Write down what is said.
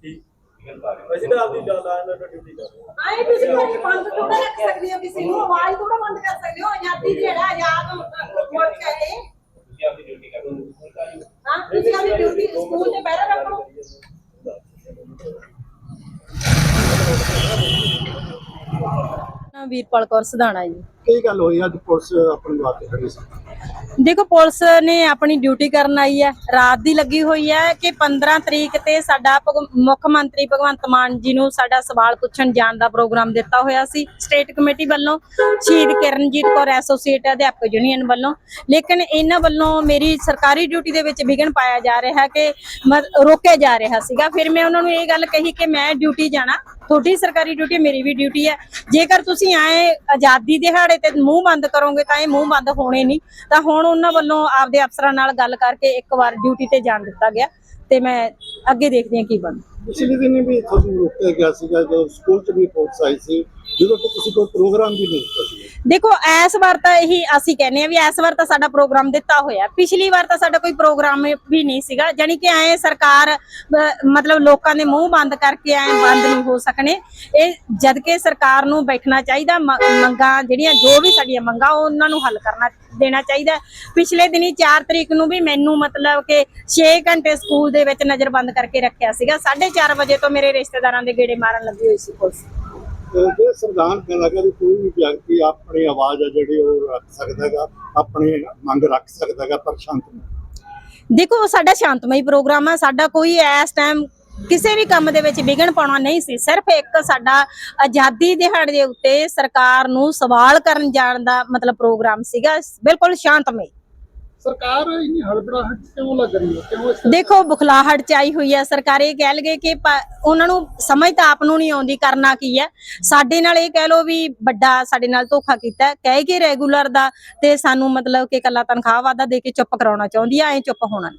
ਅਸੀਂ ਤਾਂ ਆਪਦੀ ਲਾਈਨ ਨਾਲ ਡਿਊਟੀ ਕਰ ਰਹੇ ਹਾਂ ਆਏ ਤੁਸੀਂ ਅੱਜ ਬੰਦ ਥੋੜਾ ਰੱਖ ਸਕਦੇ ਹੋ ਕਿਸੇ ਨੂੰ ਆਵਾਜ਼ ਥੋੜਾ ਬੰਦ ਕਰ ਸਕਦੇ ਹੋ ਆਜ਼ਾਦੀ ਜਿਹੜਾ ਆਜ਼ਾਦ ਮੁਲਕ ਹੈ ਇਹ ਹਾਂ। ਤੁਸੀਂ ਆਪਣੀ ਡਿਊਟੀ ਸਕੂਲ ਤੇ ਪਹਿਰਾ ਰੱਖੋ ਵੀਰਪਾਲ ਕੌਰ ਸਧਾਣਾ ਜੀ। ਕੀ ਗੱਲ ਹੋਈ? ਅੱਜ ਪੁਲਿਸ ਆਪਣੇ ਵਾਸਤੇ ਖੜੀ ਸੀ। ਦੇਖੋ, ਪੁਲਿਸ ਨੇ ਆਪਣੀ ਡਿਊਟੀ ਕਰਨ ਆਈ ਹੈ। ਰਾਤ ਦੀ ਲੱਗੀ ਹੋਈ ਹੈ ਕਿ 15 ਤਰੀਕ ਤੇ ਸਾਡਾ ਮੁੱਖ ਮੰਤਰੀ ਭਗਵੰਤ ਮਾਨ ਜੀ ਨੂੰ ਸਾਡਾ ਸਵਾਲ ਪੁੱਛਣ ਜਾਣ ਦਾ ਪ੍ਰੋਗਰਾਮ ਦਿੱਤਾ ਹੋਇਆ ਸੀ। ਸਟੇਟ ਕਮੇਟੀ ਵੱਲੋਂ ਸ਼ਹੀਦ ਕਿਰਨਜੀਤ ਕੌਰ ਐਸੋਸੀਏਟ ਅਧਿਆਪਕ ਯੂਨੀਅਨ ਵੱਲੋਂ। ਲੇਕਿਨ ਇਹਨਾਂ ਵੱਲੋਂ ਮੇਰੀ ਸਰਕਾਰੀ ਡਿਊਟੀ ਦੇ ਵਿੱਚ ਵਿਘਨ ਪਾਇਆ ਜਾ ਰਿਹਾ ਕਿ ਮ- ਰੋਕਿਆ ਜਾ ਰਿਹਾ ਸੀਗਾ। ਫਿਰ ਮੈਂ ਉਹਨਾਂ ਨੂੰ ਇਹ ਗੱਲ ਕਹੀ ਕਿ ਮੈਂ ਡਿਊਟੀ ਜਾਣਾ। ਤੁਹਾਡੀ ਸਰਕਾਰੀ ਡਿਊਟੀ ਹੈ, ਮੇਰੀ ਵੀ ਡਿਊਟੀ ਹੈ। ਜੇਕਰ ਤੁਸੀਂ ਆਏ ਆਜ਼ਾਦੀ ਦਿਹਾੜੇ ਤੇ ਮੂੰਹ ਬੰਦ ਕਰੋਗੇ ਤਾਂ ਇਹ ਮੂੰਹ ਬੰਦ ਹੋਣੇ ਨਹੀਂ। ਤਾਂ ਹੁਣ ਉਹਨਾਂ ਵੱਲੋਂ ਆਪਦੇ ਅਫਸਰਾਂ ਨਾਲ ਗੱਲ ਕਰਕੇ ਇੱਕ ਵਾਰ ਡਿਊਟੀ ਤੇ ਜਾਣ ਦਿੱਤਾ ਗਿਆ। ਤੇ ਮੈਂ ਅੱਗੇ ਦੇਖਦੀ ਹਾਂ ਕੀ ਬਣਦਾ। ਪਿਛਲੇ ਦਿਨ ਵੀ ਤੁਹਾਨੂੰ ਰੋਕਿਆ ਗਿਆ ਸੀਗਾ ਜਦੋਂ ਸਕੂਲ 'ਚ ਵੀ ਪੁਲਿਸ ਆਈ ਸੀ। ਜਦੋਂ ਕਿ ਤੁਸੀਂ ਕੋਈ ਪ੍ਰੋਗਰਾਮ ਵੀ ਨਹੀਂ ਕੀਤਾ ਸੀ। ਦੇਖੋ ਇਸ ਵਾਰ ਤਾਂ ਇਹੀ ਅਸੀਂ ਕਹਿੰਦੇ ਆ ਵੀ ਇਸ ਵਾਰ ਤਾਂ ਸਾਡਾ ਪ੍ਰੋਗਰਾਮ ਦਿੱਤਾ ਹੋਇਆ। ਪਿਛਲੀ ਵਾਰ ਤਾਂ ਸਾਡਾ ਕੋਈ ਪ੍ਰੋਗਰਾਮ ਵੀ ਨਹੀਂ ਸੀਗਾ। ਜਾਨੀ ਕਿ ਐ ਸਰਕਾਰ ਮਤਲਬ ਲੋਕਾਂ ਦੇ ਮੂੰਹ ਬੰਦ ਕਰਕੇ ਐ ਬੰਦ ਨਹੀਂ ਹੋ ਸਕਣੇ। ਇਹ ਜਦ ਕਿ ਸਰਕਾਰ ਨੂੰ ਬੈਠਣਾ ਚਾਹੀਦਾ ਮੰਗਾਂ ਜਿਹੜੀਆਂ, ਜੋ ਵੀ ਸਾਡੀਆਂ ਮੰਗਾਂ ਉਹਨਾਂ ਨੂੰ ਹੱਲ ਕਰਨਾ ਦੇਣਾ ਚਾਹੀਦਾ। ਪਿਛਲੇ ਦਿਨੀ 4 ਤਰੀਕ ਨੂੰ ਵੀ ਮੈਨੂੰ ਮਤਲਬ ਕਿ 6 ਘੰਟੇ ਸਕੂਲ ਦੇ ਵਿੱਚ ਨਜ਼ਰਬੰਦ ਕਰਕੇ ਰੱਖਿਆ ਸੀਗਾ। 4:30 ਵਜੇ ਤੋਂ ਮੇਰੇ ਰਿਸ਼ਤੇਦਾਰਾਂ ਦੇ ਗੇੜੇ ਮਾਰਨ ਲੱਗੀ ਹੋਈ ਸੀ ਪੁਲਿਸ। ਤੇ ਜੇ ਸੰਵਿਧਾਨ ਕਹਿੰਦਾ ਕਿ ਕੋਈ ਵੀ ਵਿਅਕਤੀ ਆਪਣੀ ਆਵਾਜ਼ ਆ ਜਿਹੜੀ ਉਹ ਰੱਖ ਸਕਦਾ ਆਪਣੀ ਮੰਗ ਰੱਖ ਸਕਦਾ ਪਰ ਸ਼ਾਂਤ ਦੇਖੋ ਸਾਡਾ ਸ਼ਾਂਤਮਈ ਪ੍ਰੋਗਰਾਮ ਆ, ਸਾਡਾ ਕੋਈ ਇਸ ਟਾਈਮ ਕਿਸੇ ਵੀ ਕੰਮ ਦੇ ਵਿੱਚ ਵਿਘਨ ਪਾਉਣਾ ਨਹੀਂ ਸੀ। ਸਿਰਫ ਇੱਕ ਸਾਡਾ ਆਜ਼ਾਦੀ ਦਿਹਾੜੇ ਦੇ ਉੱਤੇ ਸਰਕਾਰ ਨੂੰ ਸਵਾਲ ਕਰਨ ਜਾਣ ਦਾ ਮਤਲਬ ਪ੍ਰੋਗਰਾਮ ਸੀਗਾ। ਬਿਲਕੁਲ ਸ਼ਾਂਤਮਈ। ਸਰਕਾਰ ਇੰਨੀ ਹੜਬੜਾਹਟ ਕਿਉਂ ਲੱਗ ਰਹੀ ਹੈ? ਕਿਉਂ ਇਸ ਦੇਖੋ, ਬੁਖਲਾਹਟ ਚ ਆਈ ਹੋਈ ਹੈ। ਸਰਕਾਰ ਇਹ ਕਹਿ ਲਗੇ ਕਿ ਉਹਨਾਂ ਨੂੰ ਸਮਝ ਤਾਂ ਆਪ ਨੂੰ ਨਹੀਂ ਆਉਂਦੀ ਕਰਨਾ ਕੀ ਹੈ। ਸਾਡੇ ਨਾਲ ਇਹ ਕਹਿ ਲੋ ਵੀ ਵੱਡਾ ਸਾਡੇ ਨਾਲ ਧੋਖਾ ਕੀਤਾ ਕਹਿ ਕੇ ਰੈਗੂਲਰ ਦਾ ਤੇ ਸਾਨੂੰ ਮਤਲਬ ਕਿ ਕੱਲਾ ਤਨਖਾਹ ਵਾਦਾ ਦੇ ਕੇ ਚੁੱਪ ਕਰਾਉਣਾ ਚਾਹੁੰਦੀ ਆ ਐ ਚੁੱਪ ਹੋਣਾ।